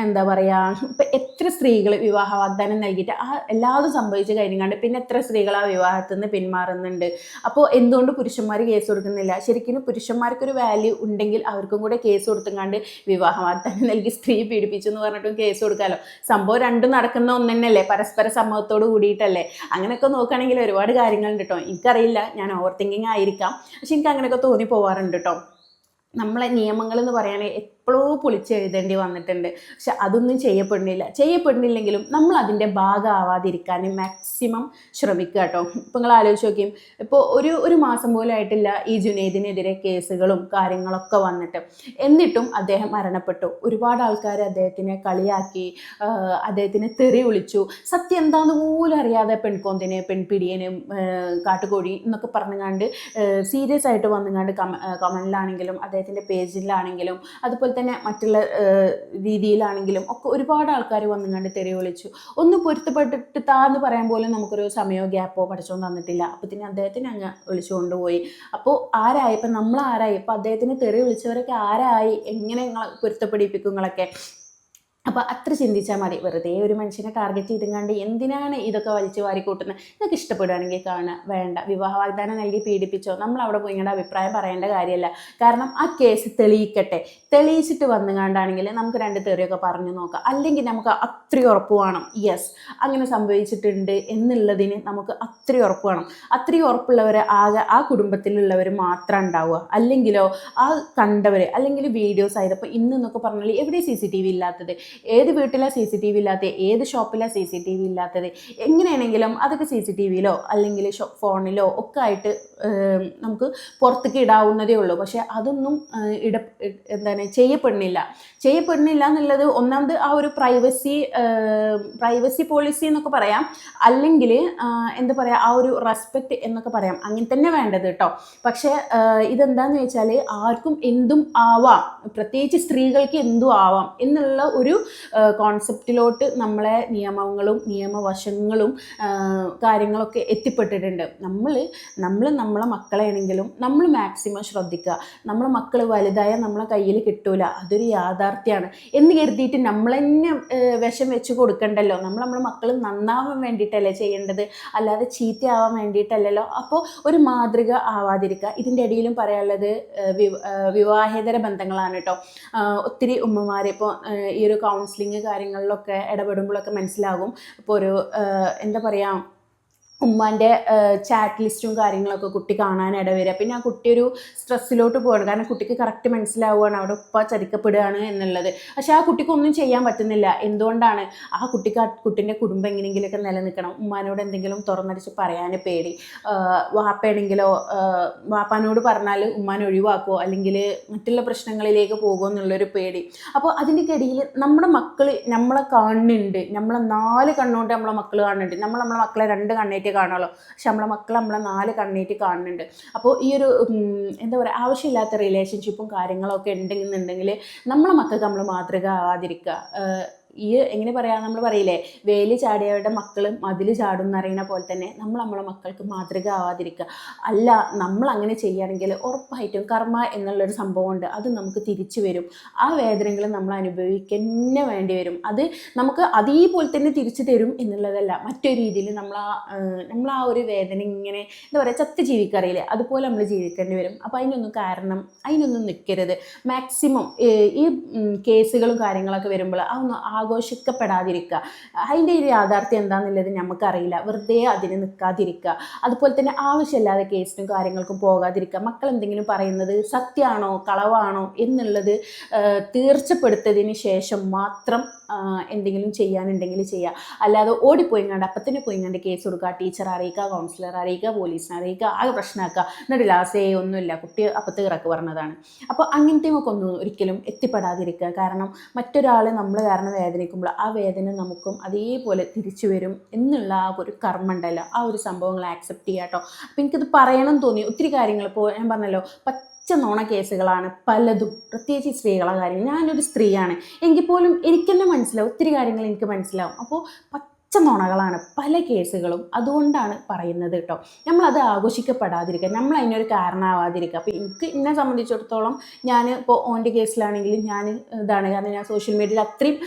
എന്താ പറയുക ഇപ്പം എത്ര സ്ത്രീകൾ വിവാഹ വാഗ്ദാനം നൽകിയിട്ട് ആ എല്ലാതും സംഭവിച്ച് കഴിഞ്ഞാണ്ട് പിന്നെ എത്ര സ്ത്രീകൾ ആ വിവാഹത്തിൽ നിന്ന് പിന്മാറുന്നുണ്ട്. അപ്പോൾ എന്തുകൊണ്ട് പുരുഷന്മാർ കേസ് കൊടുക്കുന്നില്ല? ശരിക്കും പുരുഷന്മാർക്കൊരു വാല്യൂ ഉണ്ടെങ്കിൽ അവർക്കും കൂടെ കേസ് കൊടുത്തുങ്ങാണ്ട് വിവാഹ വാഗ്ദാനം നൽകി സ്ത്രീ പീഡിപ്പിച്ചു എന്ന് പറഞ്ഞിട്ടും കേസ് കൊടുക്കാമല്ലോ സംഭവം രണ്ടും നടക്കുന്ന ഒന്ന് പരസ്പര സമ്മതത്തോട് കൂടിയിട്ടല്ലേ? അങ്ങനെയൊക്കെ നോക്കുകയാണെങ്കിൽ ഒരുപാട് കാര്യങ്ങളുണ്ട് കേട്ടോ എനിക്കറിയില്ല ഞാൻ ഓവർ തിങ്കിങ് ആയിരിക്കാം. പക്ഷെ എനിക്ക് അങ്ങനെയൊക്കെ തോന്നി പോവാറുണ്ട് കേട്ടോ നമ്മളെ നിയമങ്ങൾ എന്ന് പറയുകയാണെങ്കിൽ എപ്പോഴോ പൊളിച്ചെഴുതേണ്ടി വന്നിട്ടുണ്ട്. പക്ഷെ അതൊന്നും ചെയ്യപ്പെടുന്നില്ല. ചെയ്യപ്പെടുന്നില്ലെങ്കിലും നമ്മൾ അതിന്റെ ഭാഗമാവാതിരിക്കാൻ മാക്സിമം ശ്രമിക്കുക കേട്ടോ. ഇപ്പം നിങ്ങൾ ആലോചിച്ച് നോക്കിയും ഇപ്പോൾ ഒരു ഒരു മാസം പോലും ആയിട്ടില്ല ഈ ജുനൈദിനെതിരെ കേസുകളും കാര്യങ്ങളൊക്കെ വന്നിട്ട്. എന്നിട്ടും അദ്ദേഹം മരണപ്പെട്ടു. ഒരുപാട് ആൾക്കാർ അദ്ദേഹത്തിനെ കളിയാക്കി അദ്ദേഹത്തിനെ തെറി വിളിച്ചു. സത്യം എന്താണെന്ന് പോലും അറിയാതെ പെൺകൊന്തിനെ പെൺപിടിയനെ കാട്ടുകോഴി എന്നൊക്കെ പറഞ്ഞുകൊണ്ട് സീരിയസ് ആയിട്ട് വന്നുകൊണ്ട് കമ കമലിലാണെങ്കിലും അദ്ദേഹത്തിന്റെ പേജിലാണെങ്കിലും അതുപോലെ തന്നെ മറ്റുള്ള രീതിയിലാണെങ്കിലും ഒക്കെ ഒരുപാട് ആൾക്കാർ വന്നുകൊണ്ട് തെറി വിളിച്ചു. ഒന്ന് പൊരുത്തപ്പെട്ടിട്ട് താന്ന് പറയാൻ പോലും നമുക്കൊരു സമയമോ ഗ്യാപ്പോ പഠിച്ചോണ്ട് തന്നിട്ടില്ല അപ്പത്തിന് അദ്ദേഹത്തിന് അങ്ങ് വിളിച്ചു കൊണ്ടുപോയി അപ്പോൾ ആരായി? ഇപ്പം നമ്മൾ ആരായി ഇപ്പം അദ്ദേഹത്തിന് തെറി വിളിച്ചവരൊക്കെ ആരായി? എങ്ങനെ നിങ്ങളെ പൊരുത്തപ്പെടിപ്പിക്കും നിങ്ങളൊക്കെ? അപ്പോൾ അത്ര ചിന്തിച്ചാൽ മതി. വെറുതെ ഒരു മനുഷ്യനെ ടാർഗറ്റ് ചെയ്തുകൊണ്ട് എന്തിനാണ് ഇതൊക്കെ വലിച്ചു വാരി കൂട്ടുന്നത് നിങ്ങൾക്ക് ഇഷ്ടപ്പെടുകയാണെങ്കിൽ കാണുക. വേണ്ട. വിവാഹ വാഗ്ദാനം നൽകി പീഡിപ്പിച്ചോ? നമ്മൾ അവിടെ പോയി ഇങ്ങനെ അഭിപ്രായം പറയേണ്ട കാര്യമല്ല കാരണം ആ കേസ് തെളിയിക്കട്ടെ. തെളിയിച്ചിട്ട് വന്നുകൊണ്ടാണെങ്കിൽ നമുക്ക് രണ്ട് തെറിയൊക്കെ പറഞ്ഞു നോക്കാം. അല്ലെങ്കിൽ നമുക്ക് അത്രയും ഉറപ്പ് വേണം. യെസ് അങ്ങനെ സംഭവിച്ചിട്ടുണ്ട് എന്നുള്ളതിന് നമുക്ക് അത്രയും ഉറപ്പ് വേണം. അത്രയും ഉറപ്പുള്ളവർ ആകെ ആ കുടുംബത്തിലുള്ളവർ മാത്രം ഉണ്ടാവുക അല്ലെങ്കിലോ ആ കണ്ടവർ അല്ലെങ്കിൽ വീഡിയോസ് ആയത്. ഇന്നൊക്കെ പറഞ്ഞാൽ എവിടെ സി സി ടി വി ഇല്ലാത്തത്? ഏത് വീട്ടിലാണ് സി സി ടി വി ഇല്ലാത്തത് ഏത് ഷോപ്പിലാണ് സി സി ടി വി ഇല്ലാത്തത് എങ്ങനെയാണെങ്കിലും അതൊക്കെ സി സി ടി വിയിലോ അല്ലെങ്കിൽ ഫോണിലോ ഒക്കെ ആയിട്ട് നമുക്ക് പുറത്തേക്ക് ഇടാവുന്നതേ ഉള്ളൂ. പക്ഷേ അതൊന്നും ഇട എന്താണ് ചെയ്യപ്പെടുന്നില്ല. ചെയ്യപ്പെടുന്നില്ല എന്നുള്ളത് ഒന്നാമത് ആ ഒരു പ്രൈവസി പ്രൈവസി പോളിസി എന്നൊക്കെ പറയാം. അല്ലെങ്കിൽ എന്താ പറയുക ആ ഒരു റെസ്പെക്റ്റ് എന്നൊക്കെ പറയാം. അങ്ങനെ തന്നെ വേണ്ടത് കേട്ടോ പക്ഷേ ഇതെന്താന്ന് വെച്ചാൽ ആർക്കും എന്തും ആവാം. പ്രത്യേകിച്ച് സ്ത്രീകൾക്ക് എന്തും ആവാം എന്നുള്ള ഒരു കോൺസെപ്റ്റിലോട്ട് നമ്മളെ നിയമങ്ങളും നിയമവശങ്ങളും കാര്യങ്ങളൊക്കെ എത്തിപ്പെട്ടിട്ടുണ്ട്. നമ്മൾ നമ്മൾ നമ്മളെ മക്കളെയാണെങ്കിലും നമ്മൾ മാക്സിമം ശ്രദ്ധിക്കുക. നമ്മളെ മക്കൾ വലുതായ നമ്മളെ കയ്യിൽ കിട്ടൂല. അതൊരു യാഥാർത്ഥ്യമാണ് എന്ന് കരുതിയിട്ട് നമ്മൾ തന്നെ വിഷം വെച്ച് കൊടുക്കണ്ടല്ലോ. നമ്മൾ നമ്മുടെ മക്കൾ നന്നാവാൻ വേണ്ടിയിട്ടല്ലേ ചെയ്യേണ്ടത്. അല്ലാതെ ചീത്തയാവാൻ വേണ്ടിയിട്ടല്ലല്ലോ. അപ്പോൾ ഒരു മാതൃക ആവാതിരിക്കുക ഇതിന്റെ ഇടയിലും പറയാനുള്ളത് വിവാഹേതര ബന്ധങ്ങളാണ് കേട്ടോ ഒത്തിരി ഉമ്മമാർ ഇപ്പോൾ ഈ ഒരു കൗൺസിലിംഗ് കാര്യങ്ങളിലൊക്കെ ഇടപെടുമ്പോഴൊക്കെ മനസ്സിലാകും. ഇപ്പോൾ ഒരു എന്താ പറയുക ഉമ്മാന്റെ ചാറ്റ് ലിസ്റ്റും കാര്യങ്ങളൊക്കെ കുട്ടി കാണാൻ ഇടവരിക പിന്നെ ആ കുട്ടി ഒരു സ്ട്രെസ്സിലോട്ട് പോകണം കാരണം കുട്ടിക്ക് കറക്റ്റ് മനസ്സിലാവുകയാണ് അവിടെ ഉപ്പ ചതിക്കപ്പെടുകയാണ് എന്നുള്ളത്. പക്ഷേ ആ കുട്ടിക്ക് ഒന്നും ചെയ്യാൻ പറ്റുന്നില്ല. എന്തുകൊണ്ടാണ്? ആ കുട്ടിക്ക് ആ കുട്ടീന്റെ കുടുംബം എങ്ങനെയെങ്കിലുമൊക്കെ നിലനിൽക്കണം. ഉമ്മാനോട് എന്തെങ്കിലും തുറന്നടിച്ച് പറയാൻ പേടി. വാപ്പയാണെങ്കിലോ വാപ്പാനോട് പറഞ്ഞാൽ ഉമ്മാൻ ഒഴിവാക്കുമോ അല്ലെങ്കിൽ മറ്റുള്ള പ്രശ്നങ്ങളിലേക്ക് പോകുമോ എന്നുള്ളൊരു പേടി. അപ്പോൾ അതിന്റെ ഇടയിൽ നമ്മുടെ മക്കൾ നമ്മളെ കാണുന്നുണ്ട്. നമ്മളെ നാല് കണ്ണുകൊണ്ട് നമ്മളെ മക്കൾ കാണുന്നുണ്ട്. നമ്മൾ നമ്മളെ മക്കളെ രണ്ട് കണ്ണേറ്റ് കാണുമല്ലോ പക്ഷെ നമ്മളെ മക്കൾ നമ്മളെ നാല് കണ്ണീറ്റ് കാണുന്നുണ്ട്. അപ്പോൾ ഈ ഒരു എന്താ പറയുക ആവശ്യമില്ലാത്ത റിലേഷൻഷിപ്പും കാര്യങ്ങളൊക്കെ ഉണ്ടെന്നുണ്ടെങ്കിൽ നമ്മളെ മക്കൾക്ക് നമ്മൾ മാതൃക ആവാതിരിക്കുക. ഈ എങ്ങനെ പറയാ നമ്മൾ പറയില്ലേ വേലി ചാടിയവരുടെ മക്കൾ മതിൽ ചാടും എന്നറിയുന്ന പോലെ തന്നെ നമ്മൾ നമ്മളെ മക്കൾക്ക് മാതൃക ആവാതിരിക്കുക അല്ല നമ്മൾ അങ്ങനെ ചെയ്യുകയാണെങ്കിൽ ഉറപ്പായിട്ടും കർമ്മ എന്നുള്ളൊരു സംഭവമുണ്ട് അത് നമുക്ക് തിരിച്ചു വരും. ആ വേദനകൾ നമ്മൾ അനുഭവിക്കന്നെ വേണ്ടി വരും. അത് നമുക്ക് അതേപോലെ തന്നെ തിരിച്ചു തരും എന്നുള്ളതല്ല. മറ്റൊരു രീതിയിൽ നമ്മൾ ആ നമ്മൾ ആ ഒരു വേദന ഇങ്ങനെ എന്താ പറയുക ചത്ത് ജീവിക്കറിയില്ലേ അതുപോലെ നമ്മൾ ജീവിക്കേണ്ടി വരും. അപ്പോൾ അതിനൊന്നും കാരണം അതിനൊന്നും നിൽക്കരുത്. മാക്സിമം ഈ കേസുകളും കാര്യങ്ങളൊക്കെ വരുമ്പോൾ അതൊന്നും ആഘോഷിക്കപ്പെടാതിരിക്കുക. അതിന്റെ ഒരു യാഥാർത്ഥ്യം എന്താണെന്നുള്ളത് നമുക്കറിയില്ല വെറുതെ അതിന് നിൽക്കാതിരിക്കുക. അതുപോലെ തന്നെ ആവശ്യമില്ലാതെ കേസിനും കാര്യങ്ങൾക്കും പോകാതിരിക്കുക. മക്കൾ എന്തെങ്കിലും പറയുന്നത് സത്യമാണോ കളവാണോ എന്നുള്ളത് തീർച്ചപ്പെടുത്തതിന് ശേഷം മാത്രം എന്തെങ്കിലും ചെയ്യാനുണ്ടെങ്കിൽ ചെയ്യുക. അല്ലാതെ ഓടിപ്പോയി അപ്പത്തിന് പോയിങ്ങാണ്ട് കേസ് കൊടുക്കുക. ടീച്ചർ അറിയിക്കുക കൗൺസിലർ അറിയിക്കുക പോലീസിനെ അറിയിക്കുക ആകെ പ്രശ്നമാക്കുക. എന്നിട്ട് ലാസേ ഒന്നുമില്ല. കുട്ടി അപ്പത്ത് ഇറക്ക് പറഞ്ഞതാണ്. അപ്പോൾ അങ്ങനത്തെ ഒക്കെ ഒന്നും ഒരിക്കലും എത്തിപ്പെടാതിരിക്കുക. കാരണം മറ്റൊരാൾ നമ്മൾ കാരണം വേദനിക്കുമ്പോൾ ആ വേദന നമുക്കും അതേപോലെ തിരിച്ചു വരും എന്നുള്ള ആ ഒരു കർമ്മ ഉണ്ടല്ലോ ആ ഒരു സംഭവങ്ങൾ ആക്സെപ്റ്റ് ചെയ്യുക കേട്ടോ അപ്പം എനിക്കത് പറയണം തോന്നി. ഒത്തിരി കാര്യങ്ങൾ ഇപ്പോൾ ഞാൻ പറഞ്ഞല്ലോ പച്ച നോണ കേസുകളാണ് പലതും. പ്രത്യേകിച്ച് ഈ സ്ത്രീകളെ കാര്യം ഞാനൊരു സ്ത്രീയാണ്. എങ്കിൽ പോലും എനിക്ക് തന്നെ മനസ്സിലാവും. ഒത്തിരി കാര്യങ്ങൾ എനിക്ക് മനസ്സിലാവും. അപ്പോൾ പച്ച നുണകളാണ് പല കേസുകളും അതുകൊണ്ടാണ് പറയുന്നത് കേട്ടോ. നമ്മളത് ആഘോഷിക്കപ്പെടാതിരിക്കുക നമ്മൾ അതിനൊരു കാരണമാവാതിരിക്കുക. അപ്പോൾ എനിക്ക് എന്നെ സംബന്ധിച്ചിടത്തോളം ഞാൻ ഇപ്പോൾ ഓന്റെ കേസിലാണെങ്കിലും ഞാൻ ഇതാണ്. കാരണം ഞാൻ സോഷ്യൽ മീഡിയയിൽ അത്രയും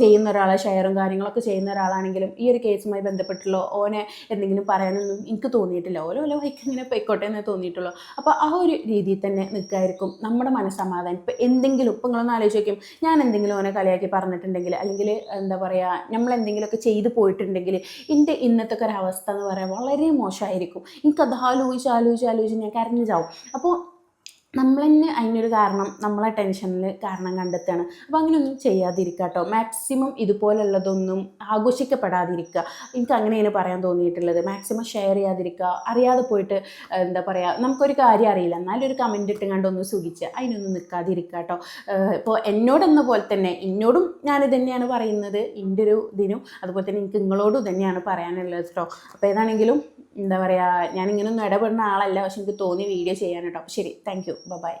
ചെയ്യുന്ന ഒരാളെ ഷെയറും കാര്യങ്ങളൊക്കെ ചെയ്യുന്ന ഒരാളാണെങ്കിലും ഈ ഒരു കേസുമായി ബന്ധപ്പെട്ടുള്ള ഓനെ എന്തെങ്കിലും പറയാനൊന്നും എനിക്ക് തോന്നിയിട്ടില്ല. ഓരോ ഓരോ വൈക്ക് ഇങ്ങനെ പൊയ്ക്കോട്ടെ എന്നേ തോന്നിയിട്ടുള്ളൂ. അപ്പോൾ ആ ഒരു രീതിയിൽ തന്നെ നിൽക്കായിരിക്കും നമ്മുടെ മനസ്സമാധാനം. ഇപ്പോൾ എന്തെങ്കിലും ഇപ്പം നിങ്ങളൊന്ന് ആലോചിക്കും ഞാൻ എന്തെങ്കിലും ഓനെ കളിയാക്കി പറഞ്ഞിട്ടുണ്ടെങ്കിൽ അല്ലെങ്കിൽ എന്താ പറയുക നമ്മൾ എന്തെങ്കിലുമൊക്കെ ചെയ്തു പോയിട്ടുണ്ടെങ്കിൽ എന്റെ ഇന്നത്തെ ഒരു അവസ്ഥ എന്ന് പറയാൻ വളരെ മോശമായിരിക്കും. എനിക്കത് ആലോചിച്ച് ആലോചിച്ച് ആലോചിച്ച് ഞാൻ കരഞ്ഞു ചാവും. അപ്പോൾ നമ്മൾ തന്നെ അതിനൊരു കാരണം നമ്മളെ ടെൻഷനിൽ കാരണം കണ്ടെത്തുകയാണ് അപ്പോൾ അങ്ങനെയൊന്നും ചെയ്യാതിരിക്കുക കേട്ടോ മാക്സിമം ഇതുപോലുള്ളതൊന്നും ആഘോഷിക്കപ്പെടാതിരിക്കുക എനിക്ക് അങ്ങനെയാണ് പറയാൻ തോന്നിയിട്ടുള്ളത്. മാക്സിമം ഷെയർ ചെയ്യാതിരിക്കുക അറിയാതെ പോയിട്ട് എന്താ പറയുക നമുക്കൊരു കാര്യം അറിയില്ല. എന്നാലും ഒരു കമന്റ് ഇട്ട് കണ്ടൊന്ന് സുഖിച്ച് അതിനൊന്നും നിൽക്കാതിരിക്കുക കേട്ടോ ഇപ്പോൾ എന്നോടെന്ന പോലെ തന്നെ എന്നോടും ഞാനിത് തന്നെയാണ് പറയുന്നത്. എന്റെ ഒരു ഇതിനും അതുപോലെ തന്നെ എനിക്ക് നിങ്ങളോടും തന്നെയാണ് പറയാനുള്ളത് കേട്ടോ അപ്പോൾ ഏതാണെങ്കിലും എന്താ പറയുക ഞാനിങ്ങനൊന്നും ഇടപെടുന്ന ആളല്ല പക്ഷെ എനിക്ക് തോന്നി വീഡിയോ ചെയ്യാൻ കേട്ടോ. ശരി താങ്ക് യു ബൈ